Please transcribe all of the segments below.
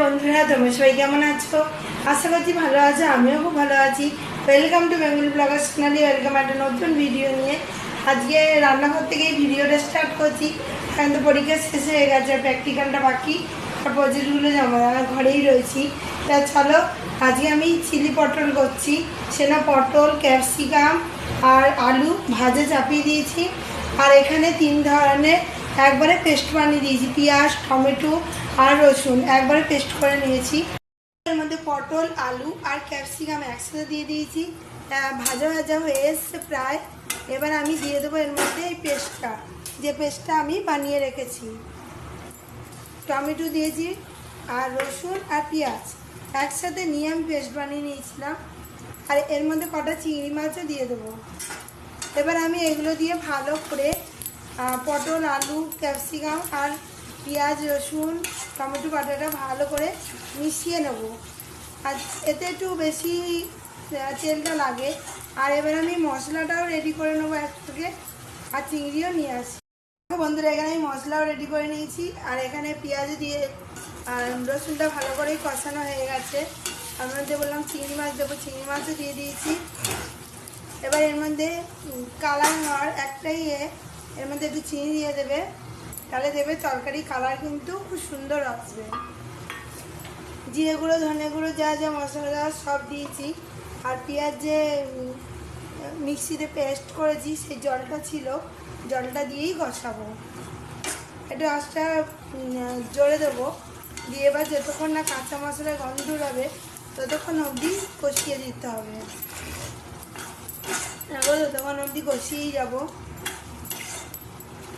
বন্ধুরা, তোমরা সবাই কেমন আছো? আশা করছি ভালো আছো, আমিও খুব ভালো আছি। Welcome to Bengali blogger Sonali welcome একটা নতুন ভিডিও নিয়ে। আজকে রান্নাঘর থেকেই ভিডিওটা স্টার্ট করছি। কারণ তো পরীক্ষা শেষ হয়ে গেছে প্র্যাকটিক্যালটা বাকি। আর প্রজেক্টগুলো জমা ঘরেই রয়েছি। তা চলো, আজকে আমি চিলি পটল করছি। সেটা পটল ক্যাপসিকাম আর আলু ভাজা চাপিয়ে দিয়েছি। আর এখানে তিন ধরনের একবারে পেস্ট বানিয়ে দিয়েছি, পেঁয়াজ, টমেটো আর রসুন। একবারে পেস্ট করে নিয়েছি। এর মধ্যে পটল, আলু আর ক্যাপসিকাম একসাথে দিয়ে দিয়েছি। ভাজা ভাজা হয়ে এসছে প্রায়। এবার আমি দিয়ে দেবো এর মধ্যে এই পেস্টটা, যে পেস্টটা আমি বানিয়ে রেখেছি। টমেটো দিয়েছি আর রসুন আর পেঁয়াজ। একসাথে নিয়ে আমি পেস্ট বানিয়ে নিয়েছিলাম। আর এর মধ্যে কটা চিংড়ি মাছও দিয়ে দেবো। এবার আমি এগুলো দিয়ে ভালো করে পটল, আলু, ক্যাপসিকাম আর পেঁয়াজ, রসুন, টমেটো, বাটাটা ভালো করে মিশিয়ে নেব। আর এতে একটু বেশি তেলটা লাগে। আর এবার আমি মশলাটাও রেডি করে নেব এক থেকে আর চিংড়িও নিয়ে আসি। বন্ধুরা, এখানে আমি মশলাও রেডি করে নিয়েছি। আর এখানে পেঁয়াজ দিয়ে, আর রসুনটা ভালো করেই কষানো হয়ে গেছে। মধ্যে বললাম চিংড়ি মাছ দেবো, চিংড়ি মাছও দিয়ে দিয়েছি। এবার এর মধ্যে কালার হওয়ার একটাই এর মধ্যে একটু চিনি দিয়ে দেবে। তাহলে দেবে তরকারি কালার কিন্তু খুব সুন্দর আসবে। জিরে গুঁড়ো, ধনে গুঁড়ো, যা যা মশলা সব দিয়েছি। আর পেঁয়াজ যে মিক্সিতে পেস্ট করেছি, সেই জলটা ছিল, জলটা দিয়েই কষাবো। একটু আঁচটা জোরে দেবো। দিয়ে এবার যতক্ষণ না কাঁচা মশলা গন্ধ উড়াবে, ততক্ষণ অবধি কষিয়ে দিতে হবে। ততক্ষণ অবধি কষিয়েই যাব।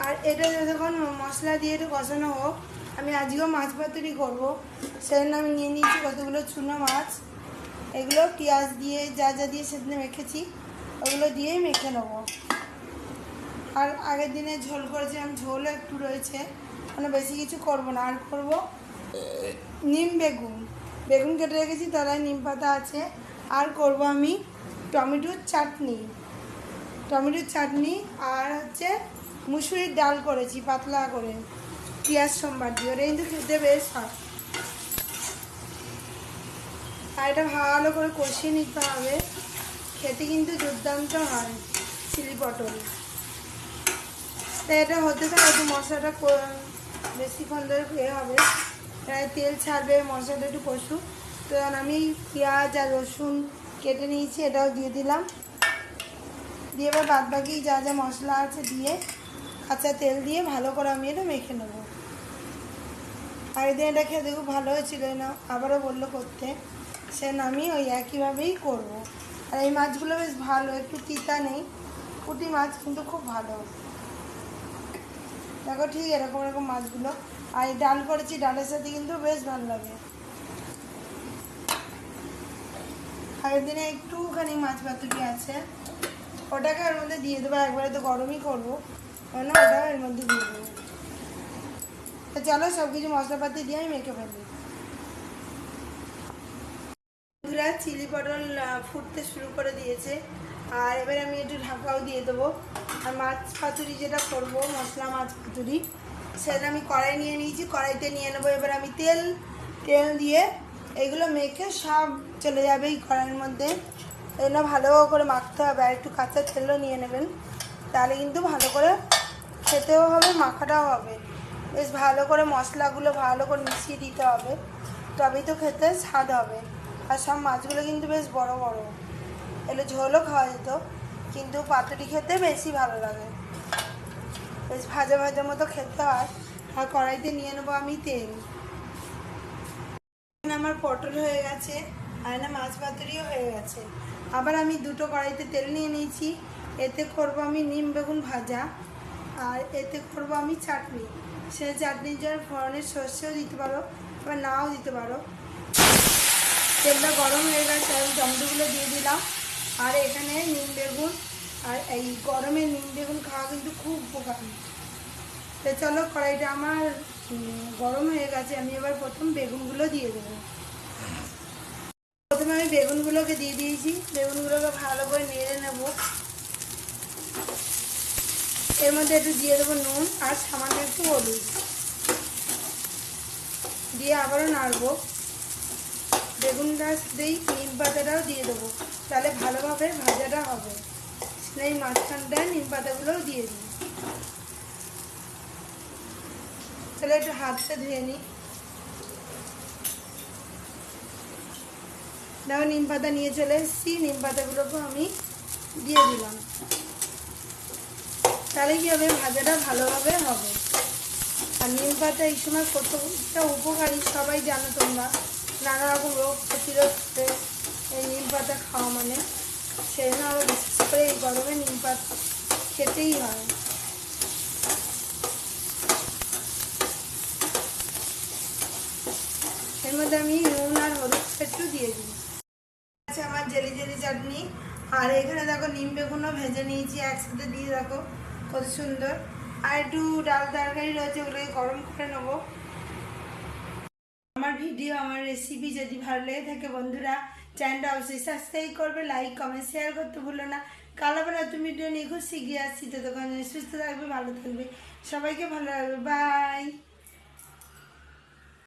আর এটা যতক্ষণ মশলা দিয়ে একটু কষানো হোক, আমি আজকেও মাছ পাতুরি করব। সেজন্য আমি নিয়ে নিয়েছি কতগুলো চুনো মাছ। এগুলো পেঁয়াজ দিয়ে, যা যা দিয়ে সেদিন মেখেছি, ওগুলো দিয়েই মেখে নেব। আর আগের দিনে ঝোল করেছিলাম, ঝোলও একটু রয়েছে। মানে বেশি কিছু করব না, আর করব নিম বেগুন। বেগুন কেটে রেখেছি, তলায় নিম পাতা আছে। আর করব আমি টমেটোর চাটনি। টমেটোর চাটনি আর হচ্ছে মুসুরির ডাল করেছি পাতলা করে, পেঁয়াজ সোমবার দিয়ে, ওটা কিন্তু খেতে বেশ হয়। আর এটা ভালো করে কষিয়ে নিতে হবে। খেতে কিন্তু দুর্দান্ত হয় চিলি পটল। তাই এটা হতে থাকে, একটু মশলাটা বেশিক্ষণ ধরে এ হবে। প্রায় তেল ছাড়বে, মশলাটা একটু কষু তো আমি পেঁয়াজ আর রসুন কেটে নিয়েছি, এটাও দিয়ে দিলাম। দিয়ে এবার বাদ বাকি যা যা মশলা আছে দিয়ে কাঁচা তেল দিয়ে ভালো করে আমি এটা মেখে নেব। আগের এটা খেতে খুব ভালো হয়েছিল না আবারও বলল করতে। সে আমি ওই একইভাবেই করব। আর এই মাছগুলো বেশ ভালো, একটু তিতা নেই, পুঁটি মাছ কিন্তু খুব ভালো। দেখো ঠিক এরকম এরকম মাছগুলো। আর এই ডাল করেছি, ডালের সাথে কিন্তু বেশ ভালো লাগে। আগের দিনে একটুখানি মাছ পাতুরি আছে, ওটাকে ওর মধ্যে দিয়ে দেবো একবারে তো গরমই করব। কেন ওটা এর মধ্যে দিয়ে দেবো। তো চলো সব কিছু মশলাপাতি দিয়ে আমি মেখে ফেলি বন্ধুরা, চিলি পটল ফুটতে শুরু করে দিয়েছে। আর এবার আমি একটু ঢাকাও দিয়ে দেবো। আর মাছ পাতুরি যেটা করব, মশলা মাছ পাতুরি, সেটা আমি কড়াই নিয়ে নিয়েছি। কড়াইতে নিয়ে নেব এবার আমি তেল। তেল দিয়ে এগুলো মেখে সব চলে যাবে এই কড়াইয়ের মধ্যে। এগুলো ভালো করে মাখতে হবে। আর একটু কাঁচা তেলও নিয়ে নেবেন। তাহলে কিন্তু ভালো করে খেতেও হবে, মাখাটাও হবে। বেশ ভালো করে মশলাগুলো ভালো করে মিশিয়ে দিতে হবে। তবেই তো খেতে স্বাদ হবে। আর সব মাছগুলো কিন্তু বেশ বড় বড়। এগুলো ঝোলও খাওয়া যেত, কিন্তু পাতুরি খেতে বেশি ভালো লাগে। বেশ ভাজা ভাজা মতো খেতে হয়। আর কড়াইতে নিয়ে নেব আমি তেল। আমার পটল হয়ে গেছে, আর না মাছ পাতুরিও হয়ে গেছে। আবার আমি দুটো কড়াইতে তেল নিয়ে নিয়েছি। এতে করব আমি নিম বেগুন ভাজা। আর এতে করব আমি চাটনি। সে চাটনির জন্য ফোড়নের সর্ষেও দিতে পারো, আবার নাও দিতে পারো। তেলটা গরম হয়ে গেছে, আমি টমেটোগুলো দিয়ে দিলাম। আর এখানে নিম বেগুন, আর এই গরমে নিম বেগুন খাওয়া কিন্তু খুব উপকারী। তো চলো কড়াইটা আমার গরম হয়ে গেছে, আমি এবার প্রথম বেগুনগুলো দিয়ে দেবো। প্রথমে আমি বেগুনগুলোকে দিয়ে দিয়েছি, বেগুনগুলোকে ভালো করে নেড়ে নেব। এর মধ্যে একটু দিয়ে দেবো নুন আর সামান্য একটু হলুদ। দিয়ে আবারও নাড়বো। বেগুনটা দিয়েই নিম পাতাটাও দিয়ে দেবো। তাহলে ভালোভাবে ভাজাটা হবে। এই মাঝখানটায় নিম পাতাগুলোও দিয়ে দিই তাহলে একটু হাতটা ধুয়ে নিই। দেখো, নিম পাতা নিয়ে চলে এসেছি। নিম পাতাগুলোকেও আমি দিয়ে দিলাম। তাহলে কি হবে ভাজাটা ভালোভাবে হবে? আর নিম পাতা এই সময় কতটা উপকারী, সবাই জানো তোমরা। নানা রকম রোগ প্রতিরোধ এই নিম পাতা খাওয়া মানে। সেই জন্য আবার বিশেষ করে এই গরমে নিম পাতা খেতেই হয়। এর মধ্যে আমি নুন আর হলুদ একটু দিয়ে দিই। আছে আমার জেলি জেলি চাটনি। আর এখানে দেখো, নিম বেগুনও ভেজে নিয়েছি, একসাথে দিয়ে দেখো। কত সুন্দর। আর একটু ডাল তরকারি রয়েছে, ওগুলোকে গরম করে নেব। আমার ভিডিও, আমার রেসিপি যদি ভালো লেগে থাকে বন্ধুরা চ্যানেলটা অবশ্যই সাবস্ক্রাইব করবে লাইক কমেন্ট শেয়ার করতে ভুলো না। কাল আবার নতুন ভিডিও নিয়ে খুব শিখিয়ে আসছি। তো তখন সুস্থ থাকবে, ভালো থাকবে। সবাইকে ভালো লাগবে বাই